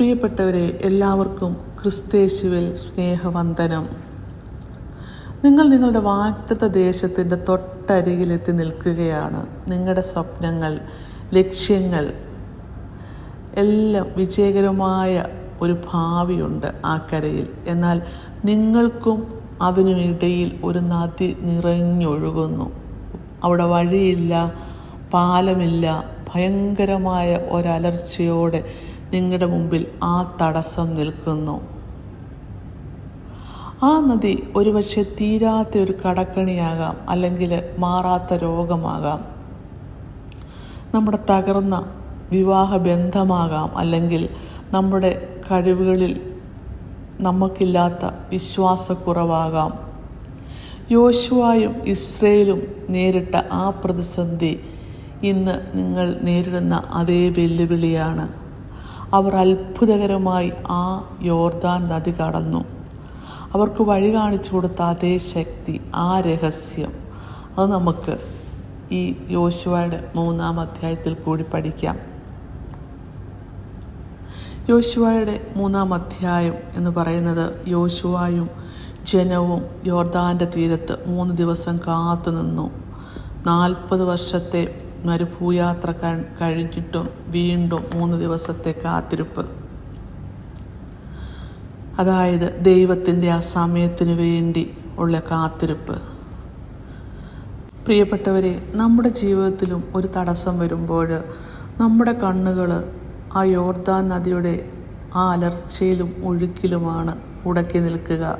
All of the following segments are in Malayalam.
പ്രിയപ്പെട്ടവരെ എല്ലാവർക്കും ക്രിസ്തേശുവിൽ സ്നേഹവന്ദനം. നിങ്ങൾ നിങ്ങളുടെ വാഗ്ദത്ത ദേശത്തിന്റെ തൊട്ടരികിലെത്തി നിൽക്കുകയാണ്. നിങ്ങളുടെ സ്വപ്നങ്ങൾ ലക്ഷ്യങ്ങൾ എല്ലാം വിജയകരമായ ഒരു ഭാവിയുണ്ട് ആ കരയിൽ. എന്നാൽ നിങ്ങൾക്കും അതിനിടയിൽ ഒരു നദി നിറഞ്ഞൊഴുകുന്നു. അവിടെ വഴിയില്ല പാലമില്ല ഭയങ്കരമായ ഒരലർച്ചയോടെ നിങ്ങളുടെ മുമ്പിൽ ആ തടസ്സം നിൽക്കുന്നു. ആ നദി ഒരുപക്ഷെ തീരാത്ത ഒരു കടക്കണിയാകാം അല്ലെങ്കിൽ മാറാത്ത രോഗമാകാം. നമ്മുടെ തകർന്ന വിവാഹ ബന്ധമാകാം അല്ലെങ്കിൽ നമ്മുടെ കഴിവുകളിൽ നമുക്കില്ലാത്ത വിശ്വാസക്കുറവാകാം. യോശുവായും ഇസ്രയേലും നേരിട്ട ആ പ്രതിസന്ധി ഇന്ന് നിങ്ങൾ നേരിടുന്ന അതേ വെല്ലുവിളിയാണ്. അവർ അത്ഭുതകരമായി ആ യോർദാൻ നദി കടന്നു. അവർക്ക് വഴി കാണിച്ചു കൊടുത്ത അതേ ശക്തി ആ രഹസ്യം. അത് നമുക്ക് ഈ യോശുവയുടെ മൂന്നാം അധ്യായത്തിൽ കൂടി പഠിക്കാം. യോശുവയുടെ മൂന്നാം അധ്യായം എന്ന് പറയുന്നത് യോശുവായും ജനവും യോർദാന്റെ തീരത്ത് മൂന്ന് ദിവസം കാത്തു നിന്നു നാൽപ്പത് വർഷത്തെ മരുഭൂയാത്ര കഴിഞ്ഞിട്ടും വീണ്ടും മൂന്ന് ദിവസത്തെ കാത്തിരിപ്പ്. അതായത് ദൈവത്തിന്റെ ആ സമയത്തിനു വേണ്ടി ഉള്ള കാത്തിരിപ്പ്. പ്രിയപ്പെട്ടവരെ നമ്മുടെ ജീവിതത്തിലും ഒരു തടസ്സം വരുമ്പോൾ നമ്മുടെ കണ്ണുകൾ ആ യോർദാൻ നദിയുടെ ആ അലർച്ചയിലും ഒഴുക്കിലുമാണ് ഉടക്കി നിൽക്കുക.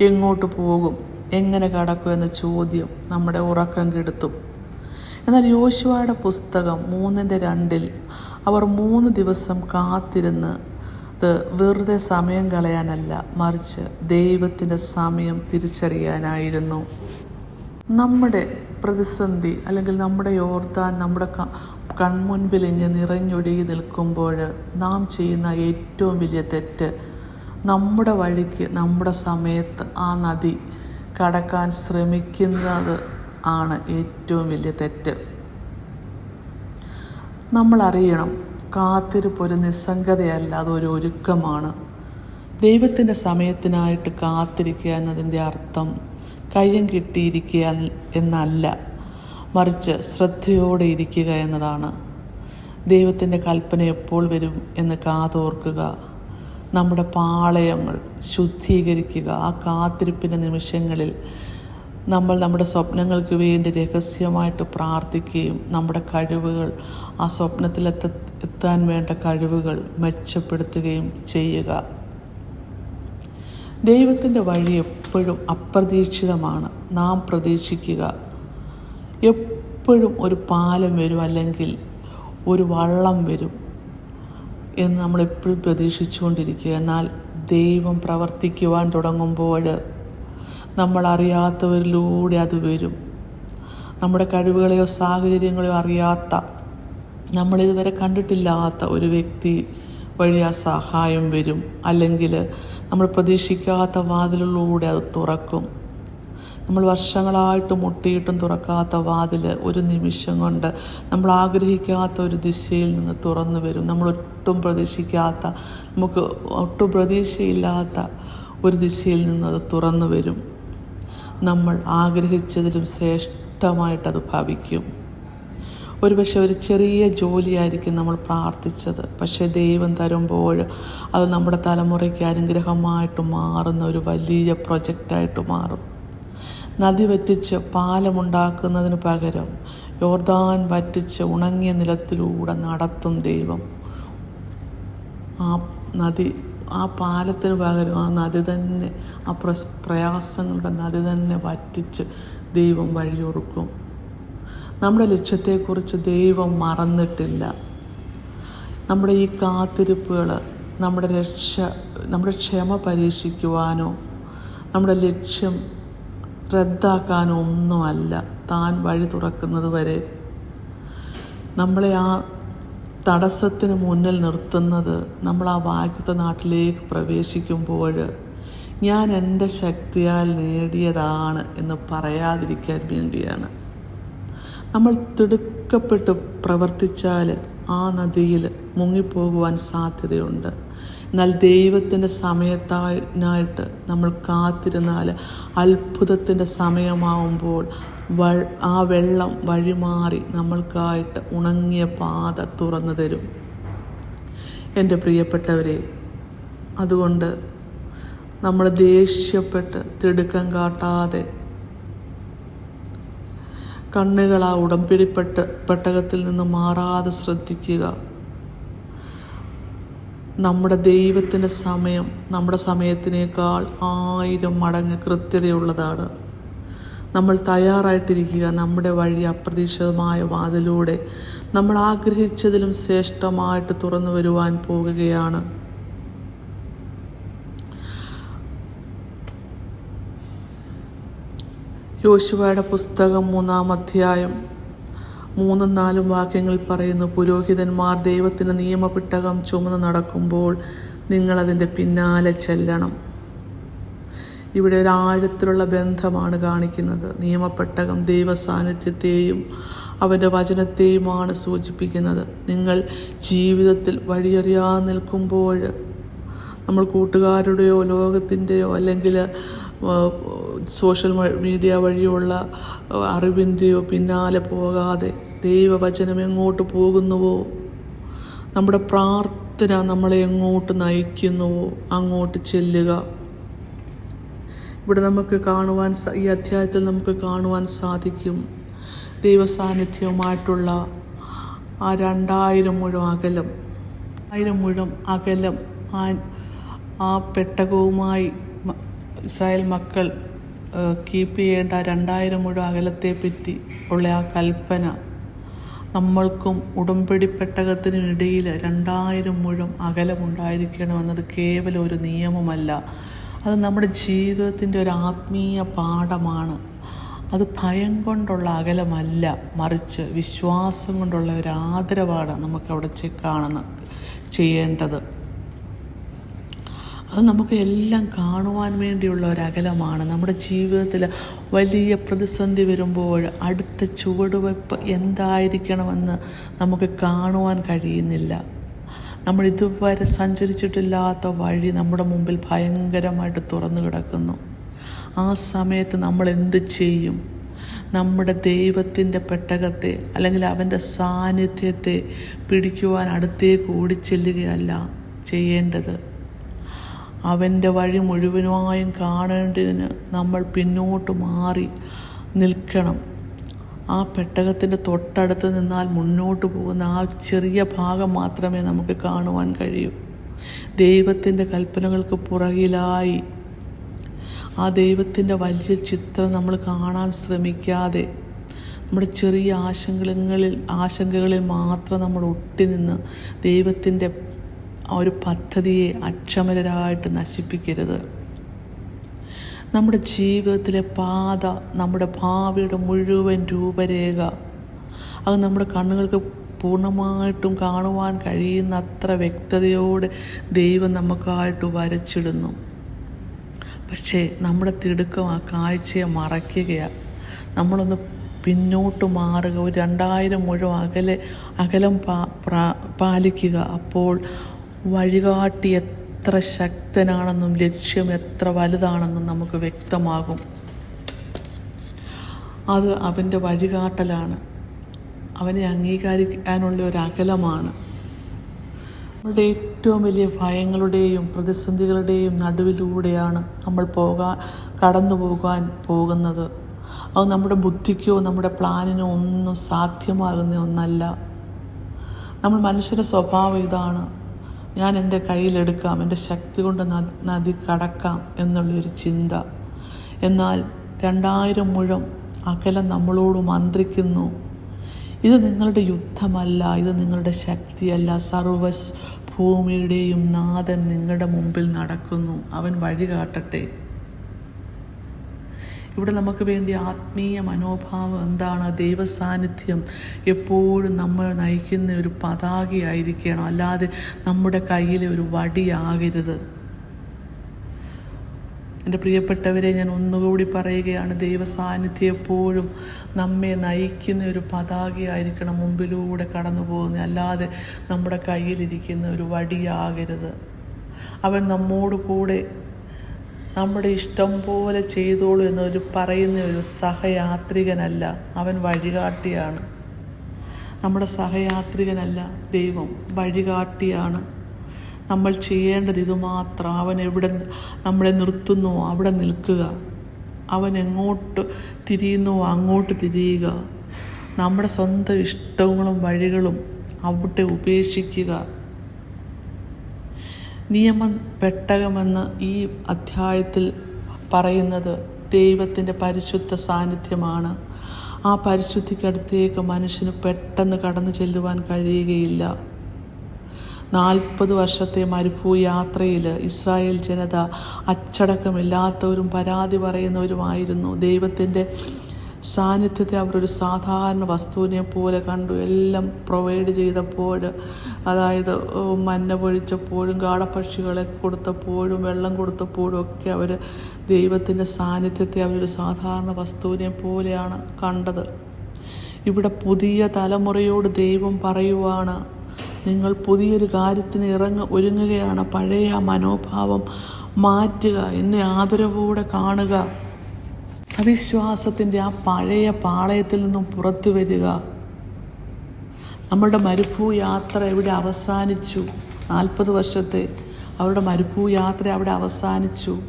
എങ്ങോട്ട് പോകും? എങ്ങനെ കടക്കും? എന്ന ചോദ്യം നമ്മുടെ ഉറക്കം കെടുത്തും. എന്നാൽ യോശുവയുടെ പുസ്തകം മൂന്നിന്റെ രണ്ടിൽ അവർ മൂന്ന് ദിവസം കാത്തിരുന്ന് ഇത് വെറുതെ സമയം കളയാനല്ല മറിച്ച് ദൈവത്തിന്റെ സമയം തിരിച്ചറിയാനായിരുന്നു. നമ്മുടെ പ്രതിസന്ധി അല്ലെങ്കിൽ നമ്മുടെ യോർത്താൻ നമ്മുടെ കൺമുൻപിൽ ഇങ്ങനെ നിറഞ്ഞൊഴുകി നിൽക്കുമ്പോൾ നാം ചെയ്യുന്ന ഏറ്റവും വലിയ തെറ്റ് നമ്മുടെ വഴിക്ക് നമ്മുടെ സമയത്ത് ആ നദി കടക്കാൻ ശ്രമിക്കുന്നത് ആണ് ഏറ്റവും വലിയ തെറ്റ്. നമ്മൾ അറിയണം കാത്തിരിപ്പ് ഒരു നിസ്സംഗതയല്ല അതൊരു ഒരുക്കമാണ്. ദൈവത്തിന്റെ സമയത്തിനായിട്ട് കാത്തിരിക്കുക എന്നതിന്റെ അർത്ഥം കയ്യം കിട്ടിയിരിക്കുക എന്നല്ല മറിച്ച് ശ്രദ്ധയോടെ ഇരിക്കുക എന്നതാണ്. ദൈവത്തിന്റെ കൽപ്പന എപ്പോൾ വരും എന്ന് കാതോർക്കുക. നമ്മുടെ പാളയങ്ങൾ ശുദ്ധീകരിക്കുക. ആ കാത്തിരിപ്പിന്റെ നിമിഷങ്ങളിൽ നമ്മൾ നമ്മുടെ സ്വപ്നങ്ങൾക്ക് വേണ്ടി രഹസ്യമായിട്ട് പ്രാർത്ഥിക്കുകയും നമ്മുടെ കഴിവുകൾ ആ സ്വപ്നത്തിലെത്ത എത്താൻ വേണ്ട കഴിവുകൾ മെച്ചപ്പെടുത്തുകയും ചെയ്യുക. ദൈവത്തിന്റെ വഴി എപ്പോഴും അപ്രതീക്ഷിതമാണ്. നാം പ്രതീക്ഷിക്കുക. എപ്പോഴും ഒരു പാലം വരും അല്ലെങ്കിൽ ഒരു വള്ളം വരും എന്ന് നമ്മൾ എപ്പോഴും പ്രതീക്ഷിച്ചുകൊണ്ടിരിക്കുക. എന്നാൽ ദൈവം പ്രവർത്തിക്കുവാൻ തുടങ്ങുമ്പോൾ നമ്മൾ അറിയാത്തവരിലൂടെ അത് വരും. നമ്മുടെ കഴിവുകളെയോ സാഹചര്യങ്ങളെയോ അറിയാത്ത നമ്മളിതുവരെ കണ്ടിട്ടില്ലാത്ത ഒരു വ്യക്തി വഴി ആ സഹായം വരും. അല്ലെങ്കിൽ നമ്മൾ പ്രതീക്ഷിക്കാത്ത വാതിലിലൂടെ അത് തുറക്കും. നമ്മൾ വർഷങ്ങളായിട്ട് മുട്ടിയിട്ടും തുറക്കാത്ത വാതിൽ ഒരു നിമിഷം കൊണ്ട് നമ്മൾ ആഗ്രഹിക്കാത്ത ഒരു ദിശയിൽ നിന്ന് തുറന്നു വരും. നമ്മൾ ഒട്ടും പ്രതീക്ഷിക്കാത്ത നമുക്ക് ഒട്ടും പ്രതീക്ഷയില്ലാത്ത ഒരു ദിശയിൽ നിന്ന് അത് തുറന്നു വരും. നമ്മൾ ആഗ്രഹിച്ചതിലും ശ്രേഷ്ഠമായിട്ടത് ഭവിക്കും. ഒരുപക്ഷെ ഒരു ചെറിയ ജോലിയായിരിക്കും നമ്മൾ പ്രാർത്ഥിച്ചത്. പക്ഷേ ദൈവം തരുമ്പോൾ അത് നമ്മുടെ തലമുറയ്ക്ക് അനുഗ്രഹമായിട്ട് മാറുന്ന ഒരു വലിയ പ്രൊജക്റ്റായിട്ട് മാറും. നദി വറ്റിച്ച് പാലമുണ്ടാക്കുന്നതിന് പകരം യോർദാൻ വറ്റിച്ച് ഉണങ്ങിയ നിലത്തിലൂടെ നടത്തും ദൈവം. ആ നദി ആ പാലത്തിന് പകരം ആ നദി തന്നെ ആ പ്ര പ്രയാസങ്ങളുടെ നദി തന്നെ വറ്റിച്ച് ദൈവം വഴിയൊറുക്കും നമ്മുടെ ലക്ഷ്യത്തെക്കുറിച്ച് ദൈവം മറന്നിട്ടില്ല. നമ്മുടെ ഈ കാത്തിരിപ്പുകൾ നമ്മുടെ രക്ഷ നമ്മുടെ ക്ഷമ പരീക്ഷിക്കുവാനോ നമ്മുടെ ലക്ഷ്യം റദ്ദാക്കാനോ ഒന്നുമല്ല. താൻ വഴി തുറക്കുന്നത് വരെ നമ്മളെ ആ തടസ്സത്തിന് മുന്നിൽ നിർത്തുന്നത് നമ്മൾ ആ വാഗ്ദത്ത നാട്ടിലേക്ക് പ്രവേശിക്കുമ്പോൾ ഞാൻ എന്റെ ശക്തിയാൽ നേടിയതാണ് എന്ന് പറയാതിരിക്കാൻ വേണ്ടിയാണ്. നമ്മൾ തിടുക്കപ്പെട്ട് പ്രവർത്തിച്ചാൽ ആ നദിയിൽ മുങ്ങിപ്പോകുവാൻ സാധ്യതയുണ്ട്. എന്നാൽ ദൈവത്തിന്റെ സമയത്തായിട്ട് നമ്മൾ കാത്തിരുന്നാൽ അത്ഭുതത്തിന്റെ സമയമാവുമ്പോൾ ആ വെള്ളം വഴിമാറി നമ്മൾക്കായിട്ട് ഉണങ്ങിയ പാത തുറന്നു തരും. എന്റെ പ്രിയപ്പെട്ടവരെ അതുകൊണ്ട് നമ്മൾ ദേഷ്യപ്പെട്ട് തിടുക്കം കാട്ടാതെ കണ്ണുകൾ ആ ഉടമ്പിടിപ്പെട്ട് പെട്ടകത്തിൽ നിന്ന് മാറാതെ ശ്രദ്ധിക്കുക. നമ്മുടെ ദൈവത്തിന്റെ സമയം നമ്മുടെ സമയത്തിനേക്കാൾ ആയിരം മടങ്ങ് കൃത്യതയുള്ളതാണ്. നമ്മൾ തയ്യാറായിട്ടിരിക്കുക നമ്മുടെ വഴി അപ്രതീക്ഷിതമായ വാതിലൂടെ നമ്മൾ ആഗ്രഹിച്ചതിലും ശ്രേഷ്ഠമായിട്ട് തുറന്നു വരുവാൻ പോകുകയാണ്. യോശുവയുടെ പുസ്തകം മൂന്നാം അധ്യായം മൂന്നും നാലും വാക്യങ്ങൾ പറയുന്നു പുരോഹിതന്മാർ ദൈവത്തിന് നിയമപിട്ടകം ചുമന്ന് നടക്കുമ്പോൾ നിങ്ങളതിന്റെ പിന്നാലെ ചെല്ലണം. ഇവിടെ ഒരു ആഴത്തിലുള്ള ബന്ധമാണ് കാണിക്കുന്നത്. നിയമപ്പെട്ടകം ദൈവ സാന്നിധ്യത്തെയും അവന്റെ വചനത്തെയുമാണ് സൂചിപ്പിക്കുന്നത്. നിങ്ങൾ ജീവിതത്തിൽ വഴിയറിയാതെ നിൽക്കുമ്പോൾ നമ്മൾ കൂട്ടുകാരുടെയോ ലോകത്തിന്റെയോ അല്ലെങ്കിൽ സോഷ്യൽ മീഡിയ വഴിയുള്ള അറിവിന്റെയോ പിന്നാലെ പോകാതെ ദൈവവചനം എങ്ങോട്ട് പോകുന്നുവോ? നമ്മുടെ പ്രാർത്ഥന നമ്മളെ എങ്ങോട്ട് നയിക്കുന്നുവോ? അങ്ങോട്ട് ചെല്ലുക. ഇവിടെ നമുക്ക് കാണുവാൻ ഈ അധ്യായത്തിൽ നമുക്ക് കാണുവാൻ സാധിക്കും. ദൈവസാന്നിധ്യവുമായിട്ടുള്ള ആ രണ്ടായിരം മുഴം അകലം. ആയിരം മുഴം അകലം ആ ആ പെട്ടകവുമായി ഇസ്രായേൽ മക്കൾ കീപ്പ് ചെയ്യേണ്ട രണ്ടായിരം മുഴം അകലത്തെ പറ്റി ഉള്ള ആ കൽപ്പന നമ്മൾക്കും ഉടമ്പടി പെട്ടകത്തിനും ഇടയിൽ രണ്ടായിരം മുഴം അകലമുണ്ടായിരിക്കണമെന്നത് കേവലം ഒരു നിയമമല്ല. അത് നമ്മുടെ ജീവിതത്തിന്റെ ഒരു ആത്മീയ പാഠമാണ്. അത് ഭയം കൊണ്ടുള്ള അകലമല്ല മറിച്ച് വിശ്വാസം കൊണ്ടുള്ള ഒരു ആദരവാണ് നമുക്കവിടെ കാണുന്ന ചെയ്യേണ്ടത്. അത് നമുക്ക് എല്ലാം കാണുവാൻ വേണ്ടിയുള്ള ഒരു അകലമാണ്. നമ്മുടെ ജീവിതത്തിൽ വലിയ പ്രതിസന്ധി വരുമ്പോൾ അടുത്ത ചുവടുവയ്പ് എന്തായിരിക്കണമെന്ന് നമുക്ക് കാണുവാൻ കഴിയുന്നില്ല. നമ്മൾ ഇതുവരെ സഞ്ചരിച്ചിട്ടില്ലാത്ത വഴി നമ്മുടെ മുമ്പിൽ ഭയങ്കരമായിട്ട് തുറന്നു കിടക്കുന്നു. ആ സമയത്ത് നമ്മൾ എന്ത് ചെയ്യും? നമ്മുടെ ദൈവത്തിന്റെ പെട്ടകത്തെ അല്ലെങ്കിൽ അവന്റെ സാന്നിധ്യത്തെ പിടിക്കുവാൻ അടുത്തേക്ക് ഓടിച്ചെല്ലുകയല്ല ചെയ്യേണ്ടത്. അവന്റെ വഴി മുഴുവനായും കാണേണ്ടതിന് നമ്മൾ പിന്നോട്ട് മാറി നിൽക്കണം. ആ പെട്ടകത്തിന്റെ തൊട്ടടുത്ത് നിന്നാൽ മുന്നോട്ട് പോകുന്ന ആ ചെറിയ ഭാഗം മാത്രമേ നമുക്ക് കാണുവാൻ കഴിയൂ. ദൈവത്തിന്റെ കൽപ്പനകൾക്ക് പുറകിലായി. ആ ദൈവത്തിന്റെ വലിയ ചിത്രം നമ്മൾ കാണാൻ ശ്രമിക്കാതെ നമ്മുടെ ചെറിയ ആശങ്കകളിൽ ആശങ്കകളിൽ മാത്രം നമ്മൾ ഒട്ടി നിന്ന് ദൈവത്തിന്റെ ആ ഒരു പദ്ധതിയെ അക്ഷമരായിട്ട് നശിപ്പിക്കരുത്. നമ്മുടെ ജീവിതത്തിലെ പാത നമ്മുടെ ഭാവിയുടെ മുഴുവൻ രൂപരേഖ. അത് നമ്മുടെ കണ്ണുകൾക്ക് പൂർണമായിട്ടും കാണുവാൻ കഴിയുന്ന അത്ര വ്യക്തതയോടെ ദൈവം നമുക്കായിട്ട് വരച്ചിടുന്നു. പക്ഷേ നമ്മുടെ തിടുക്കം ആ കാഴ്ചയെ മറയ്ക്കുകയാണ്. നമ്മളൊന്ന് പിന്നോട്ട് മാറുക ഒരു രണ്ടായിരം മുഴുവൻ അകലെ അകലം പാ പാലിക്കുക. അപ്പോൾ വഴികാട്ടി എത്ര ശക്തനാണെന്നും ലക്ഷ്യം എത്ര വലുതാണെന്നും നമുക്ക് വ്യക്തമാകും. അത് അവന്റെ വഴികാട്ടലാണ്. അവനെ അംഗീകരിക്കാനുള്ള ഒരു അകലമാണ്. നമ്മുടെ ഏറ്റവും വലിയ ഭയങ്ങളുടെയും പ്രതിസന്ധികളുടെയും നടുവിലൂടെയാണ് നമ്മൾ പോകാൻ കടന്നു പോകാൻ പോകുന്നത്. അത് നമ്മുടെ ബുദ്ധിക്കോ നമ്മുടെ പ്ലാനിനോ ഒന്നും സാധ്യമാകുന്ന ഒന്നല്ല. നമ്മൾ മനുഷ്യരുടെ സ്വഭാവം ഇതാണ്. ഞാൻ എന്റെ കയ്യിലെടുക്കാം എന്റെ ശക്തി കൊണ്ട് നദി കടക്കാം എന്നുള്ളൊരു ചിന്ത. എന്നാൽ രണ്ടായിരം മുഴം അകലം നമ്മളോട് മന്ത്രിക്കുന്നു. ഇത് നിങ്ങളുടെ യുദ്ധമല്ല ഇത് നിങ്ങളുടെ ശക്തിയല്ല. സർവ ഭൂമിയുടെയും നാഥൻ നിങ്ങളുടെ മുമ്പിൽ നടക്കുന്നു. അവൻ വഴി കാട്ടട്ടെ ഇവിടെ നമുക്ക് വേണ്ടി ആത്മീയ മനോഭാവം എന്താണ്? ദൈവസാന്നിധ്യം എപ്പോഴും നമ്മൾ നയിക്കുന്ന ഒരു പതാകയായിരിക്കണം. അല്ലാതെ നമ്മുടെ കയ്യിലെ ഒരു വടിയാകരുത്. എന്റെ പ്രിയപ്പെട്ടവരെ ഞാൻ ഒന്നുകൂടി പറയുകയാണ്. ദൈവസാന്നിധ്യം എപ്പോഴും നമ്മെ നയിക്കുന്ന ഒരു പതാകയായിരിക്കണം മുമ്പിലൂടെ കടന്നു പോകുന്നത്. അല്ലാതെ നമ്മുടെ കയ്യിലിരിക്കുന്ന ഒരു വടിയാകരുത്. അവൻ നമ്മോട് കൂടെ നമ്മുടെ ഇഷ്ടം പോലെ ചെയ്തോളൂ എന്നൊരു പറയുന്ന ഒരു സഹയാത്രികനല്ല. അവൻ വഴികാട്ടിയാണ്. നമ്മുടെ സഹയാത്രികനല്ല ദൈവം വഴികാട്ടിയാണ്. നമ്മൾ ചെയ്യേണ്ടത് ഇതുമാത്രം അവൻ എവിടെ നമ്മളെ നിർത്തുന്നു അവിടെ നിൽക്കുക. അവൻ എങ്ങോട്ട് തിരിയുന്നു അങ്ങോട്ട് തിരിയുക. നമ്മുടെ സ്വന്തം ഇഷ്ടങ്ങളും വഴികളും അവിടെ ഉപേക്ഷിക്കുക. നിയമം പെട്ടകമെന്ന് ഈ അധ്യായത്തിൽ പറയുന്നത് ദൈവത്തിന്റെ പരിശുദ്ധ സാന്നിധ്യമാണ്. ആ പരിശുദ്ധിക്കടുത്തേക്ക് മനുഷ്യന് പെട്ടെന്ന് കടന്നു ചെല്ലുവാൻ കഴിയുകയില്ല. നാൽപ്പത് വർഷത്തെ മരുഭൂ യാത്രയിൽ ഇസ്രായേൽ ജനത അച്ചടക്കമില്ലാത്തവരും പരാതി പറയുന്നവരുമായിരുന്നു. ദൈവത്തിന്റെ സാന്നിധ്യത്തെ അവരൊരു സാധാരണ വസ്തുവിനെ പോലെ കണ്ടു. എല്ലാം പ്രൊവൈഡ് ചെയ്തപ്പോൾ അതായത് മഞ്ഞ പൊഴിച്ചപ്പോഴും കാടപ്പക്ഷികളെ കൊടുത്തപ്പോഴും വെള്ളം കൊടുത്തപ്പോഴും ഒക്കെ അവർ ദൈവത്തിന്റെ സാന്നിധ്യത്തെ അവരൊരു സാധാരണ വസ്തുവിനെ പോലെയാണ് കണ്ടത്. ഇവിടെ പുതിയ തലമുറയോട് ദൈവം പറയുവാണ് നിങ്ങൾ പുതിയൊരു കാര്യത്തിന് ഇറങ്ങ ഒരുങ്ങുകയാണ്. പഴയ മനോഭാവം മാറ്റുക. എന്നെ ആദരവോടെ കാണുക. അവിശ്വാസത്തിന്റെ ആ പഴയ പാളയത്തിൽ നിന്നും പുറത്തു വരിക. നമ്മളുടെ മരുഭൂ യാത്ര ഇവിടെ അവസാനിച്ചു. നാൽപ്പത് വർഷത്തെ അവരുടെ മരുഭൂ യാത്ര അവിടെ അവസാനിച്ചു.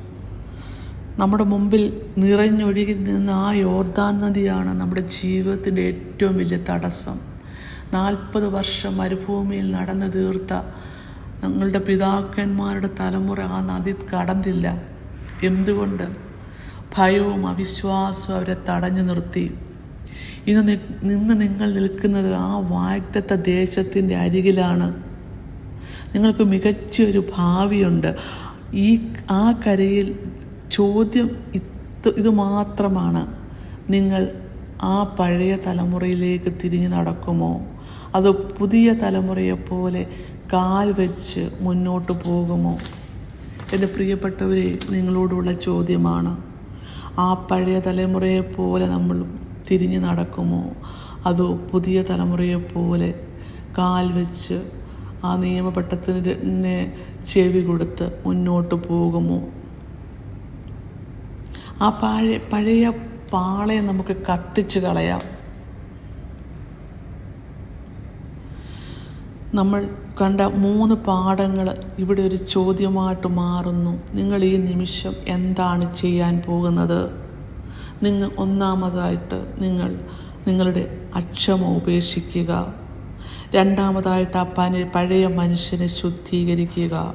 നമ്മുടെ മുമ്പിൽ നിറഞ്ഞൊഴുകി നിന്ന ആ യോർദാൻ നദിയാണ് നമ്മുടെ ജീവിതത്തിന്റെ ഏറ്റവും വലിയ തടസ്സം. നാൽപ്പത് വർഷം മരുഭൂമിയിൽ നടന്നു തീർത്ത ഞങ്ങളുടെ പിതാക്കന്മാരുടെ തലമുറ ആ നദി കടന്നില്ല. എന്തുകൊണ്ട്? ഭയവും അവിശ്വാസവും അവരെ തടഞ്ഞു നിർത്തി. ഇന്ന് നിന്ന് നിങ്ങൾ നിൽക്കുന്നത് ആ വാഗ്ദത്ത ദേശത്തിന്റെ അരികിലാണ്. നിങ്ങൾക്ക് മികച്ചൊരു ഭാവിയുണ്ട്. ഈ ആ കരയിൽ ചോദ്യം ഇത് ഇത് മാത്രമാണ്. നിങ്ങൾ ആ പഴയ തലമുറയിലേക്ക് തിരിഞ്ഞു നടക്കുമോ? അത് പുതിയ തലമുറയെപ്പോലെ കാൽ വെച്ച് മുന്നോട്ട് പോകുമോ? എന്റെ പ്രിയപ്പെട്ടവരെ നിങ്ങളോടുള്ള ചോദ്യമാണ്. ആ പഴയ തലമുറയെ പോലെ നമ്മൾ തിരിഞ്ഞു നടക്കുമോ? അതോ പുതിയ തലമുറയെ പോലെ കാൽ വെച്ച് ആ നിയമപട്ടത്തിന് ചെവി കൊടുത്ത് മുന്നോട്ട് പോകുമോ? ആ പഴയ പഴയ പാളയെ നമുക്ക് കത്തിച്ച് കളയാം. നമ്മൾ കണ്ട മൂന്ന് പാഠങ്ങൾ ഇവിടെ ഒരു ചോദ്യമായിട്ട് മാറുന്നു. നിങ്ങൾ ഈ നിമിഷം എന്താണ് ചെയ്യാൻ പോകുന്നത്? നിങ്ങൾ ഒന്നാമതായിട്ട് നിങ്ങൾ നിങ്ങളുടെ അക്ഷമ ഉപേക്ഷിക്കുക. രണ്ടാമതായിട്ട് ആ പനി പഴയ മനുഷ്യനെ ശുദ്ധീകരിക്കുക.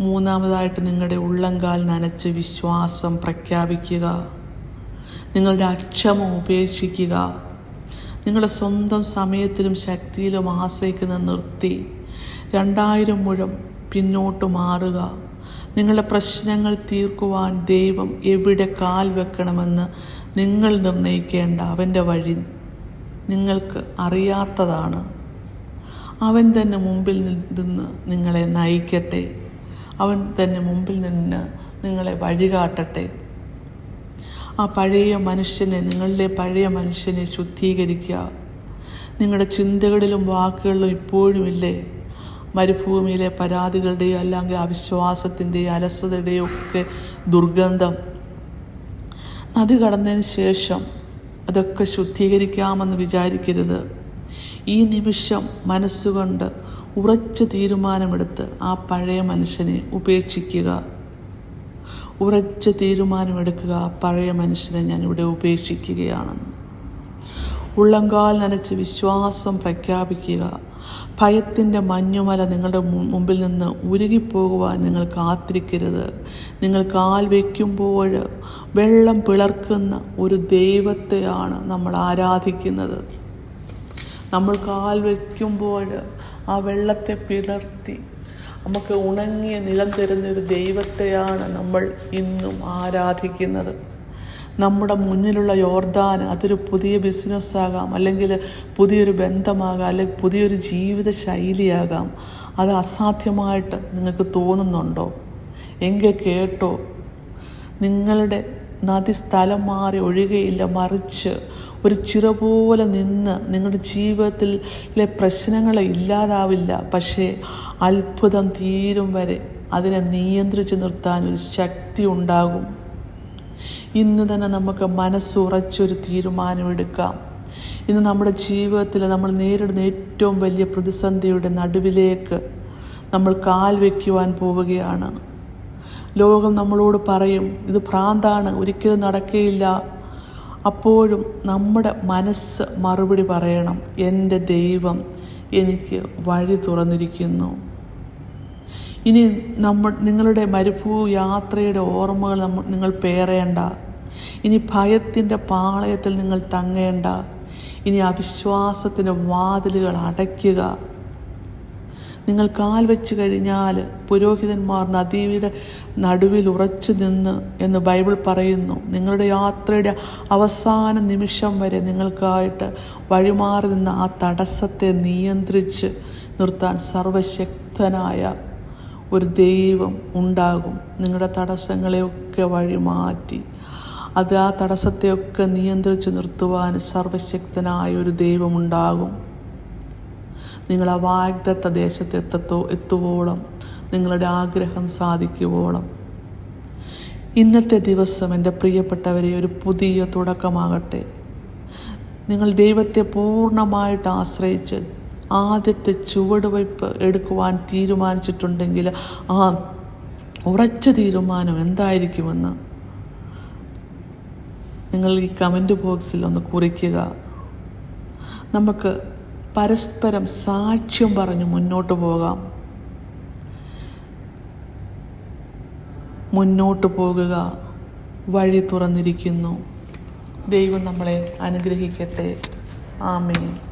മൂന്നാമതായിട്ട് നിങ്ങളുടെ ഉള്ളങ്കാൽ നനച്ച് വിശ്വാസം പ്രഖ്യാപിക്കുക. നിങ്ങളുടെ അക്ഷമ ഉപേക്ഷിക്കുക. നിങ്ങളുടെ സ്വന്തം സമയത്തിലും ശക്തിയിലും ആശ്രയിക്കുന്ന നിർത്തി രണ്ടായിരം മുഴം പിന്നോട്ട് മാറുക. നിങ്ങളുടെ പ്രശ്നങ്ങൾ തീർക്കുവാൻ ദൈവം എവിടെ കാൽ വെക്കണമെന്ന് നിങ്ങൾ നിർണയിക്കേണ്ട അവന്റെ വഴി നിങ്ങൾക്ക് അറിയാത്തതാണ്. അവൻ തന്നെ മുമ്പിൽ നിന്ന് നിങ്ങളെ നയിക്കട്ടെ. അവൻ തന്നെ മുമ്പിൽ നിന്ന് നിങ്ങളെ വഴികാട്ടട്ടെ. ആ പഴയ മനുഷ്യനെ നിങ്ങളുടെ പഴയ മനുഷ്യനെ ശുദ്ധീകരിക്കുക. നിങ്ങളുടെ ചിന്തകളിലും വാക്കുകളിലും ഇപ്പോഴും ഇല്ലേ മരുഭൂമിയിലെ പരാതികളുടെയോ അല്ലെങ്കിൽ അവിശ്വാസത്തിന്റെയോ അലസതയുടെയോ ഒക്കെ ദുർഗന്ധം. നദി കടന്നതിന് ശേഷം അതൊക്കെ ശുദ്ധീകരിക്കാമെന്ന് വിചാരിക്കരുത്. ഈ നിമിഷം മനസ്സുകൊണ്ട് ഉറച്ച തീരുമാനമെടുത്ത് ആ പഴയ മനുഷ്യനെ ഉപേക്ഷിക്കുക. ഉറച്ച തീരുമാനമെടുക്കുക പഴയ മനുഷ്യനെ ഞാൻ ഇവിടെ ഉപേക്ഷിക്കുകയാണെന്ന് ഉള്ളങ്കാൽ നനച്ച് വിശ്വാസം പ്രഖ്യാപിക്കുക. ഭയത്തിന്റെ മഞ്ഞുമല നിങ്ങളുടെ മുമ്പിൽ നിന്ന് ഉരുകിപ്പോകുവാൻ നിങ്ങൾ കാത്തിരിക്കരുത്. നിങ്ങൾ കാൽ വയ്ക്കുമ്പോൾ വെള്ളം പിളർക്കുന്ന ഒരു ദൈവത്തെയാണ് നമ്മൾ ആരാധിക്കുന്നത്. നമ്മൾ കാൽ വയ്ക്കുമ്പോൾ ആ വെള്ളത്തെ പിളർത്തി നമുക്ക് ഉണങ്ങിയ നിലം തരുന്നൊരു ദൈവത്തെയാണ് നമ്മൾ ഇന്നും ആരാധിക്കുന്നത്. നമ്മുടെ മുന്നിലുള്ള യോർദാൻ അതൊരു പുതിയ ബിസിനസ്സാകാം അല്ലെങ്കിൽ പുതിയൊരു ബന്ധമാകാം അല്ലെങ്കിൽ പുതിയൊരു ജീവിത ശൈലിയാകാം അത് അസാധ്യമായിട്ട് നിങ്ങൾക്ക് തോന്നുന്നുണ്ടോ? എങ്കിൽ കേട്ടോ നിങ്ങളുടെ നദി സ്ഥലം മാറി ഒഴുകയില്ല മറിച്ച് ഒരു ചിറ പോലെ നിന്ന് നിങ്ങളുടെ ജീവിതത്തിലെ പ്രശ്നങ്ങൾ ഇല്ലാതാവില്ല. പക്ഷേ അത്ഭുതം തീരും വരെ അതിനെ നിയന്ത്രിച്ച് നിർത്താൻ ഒരു ശക്തി ഉണ്ടാകും. ഇന്ന് തന്നെ നമുക്ക് മനസ്സുറച്ചൊരു തീരുമാനമെടുക്കാം. ഇന്ന് നമ്മുടെ ജീവിതത്തിൽ നമ്മൾ നേരിടുന്ന ഏറ്റവും വലിയ പ്രതിസന്ധിയുടെ നടുവിലേക്ക് നമ്മൾ കാൽ വയ്ക്കുവാൻ പോവുകയാണ്. ലോകം നമ്മളോട് പറയും ഇത് ഭ്രാന്താണ് ഒരിക്കലും നടക്കുകയില്ല അപ്പോഴും നമ്മുടെ മനസ്സ് മറുപടി പറയണം എന്റെ ദൈവം എനിക്ക് വഴി തുറന്നിരിക്കുന്നു. ഇനി നമ്മൾ നിങ്ങളുടെ മരുഭൂ യാത്രയുടെ ഓർമ്മകൾ നമ്മൾ നിങ്ങൾ പേറേണ്ട. ഇനി ഭയത്തിന്റെ പാളയത്തിൽ നിങ്ങൾ തങ്ങേണ്ട. ഇനി അവിശ്വാസത്തിന്റെ വാതിലുകൾ അടയ്ക്കുക. നിങ്ങൾ കാൽ വെച്ച് കഴിഞ്ഞാൽ പുരോഹിതന്മാർ നദിയുടെ നടുവിൽ ഉറച്ചു നിന്ന് എന്ന് ബൈബിൾ പറയുന്നു. നിങ്ങളുടെ യാത്രയുടെ അവസാന നിമിഷം വരെ നിങ്ങൾക്കായിട്ട് വഴിമാറി നിന്ന് ആ തടസ്സത്തെ നിയന്ത്രിച്ച് നിർത്താൻ സർവശക്തനായ ഒരു ദൈവം ഉണ്ടാകും. നിങ്ങളുടെ തടസ്സങ്ങളെയൊക്കെ വഴിമാറ്റി അത് ആ തടസ്സത്തെയൊക്കെ നിയന്ത്രിച്ച് നിർത്തുവാൻ സർവശക്തനായ ഒരു ദൈവമുണ്ടാകും നിങ്ങൾ ആ വാഗ്ദത്ത ദേശത്ത് എത്തത്തോ എത്തുവോളം നിങ്ങളുടെ ആഗ്രഹം സാധിക്കുവോളം. ഇന്നത്തെ ദിവസം എന്റെ പ്രിയപ്പെട്ടവരെ ഒരു പുതിയ തുടക്കമാകട്ടെ. നിങ്ങൾ ദൈവത്തെ പൂർണമായിട്ട് ആശ്രയിച്ച് ആദ്യത്തെ ചുവടുവയ്പ് എടുക്കുവാൻ തീരുമാനിച്ചിട്ടുണ്ടെങ്കിൽ ആ ഉറച്ച തീരുമാനം എന്തായിരിക്കുമെന്ന് നിങ്ങൾ ഈ കമന്റ് ബോക്സിൽ ഒന്ന് കുറിക്കുക. നമുക്ക് പരസ്പരം സാക്ഷ്യം പറഞ്ഞ് മുന്നോട്ട് പോകാം. മുന്നോട്ട് പോകുക വഴി തുറന്നിരിക്കുന്നു. ദൈവം നമ്മളെ അനുഗ്രഹിക്കട്ടെ. ആമേൻ.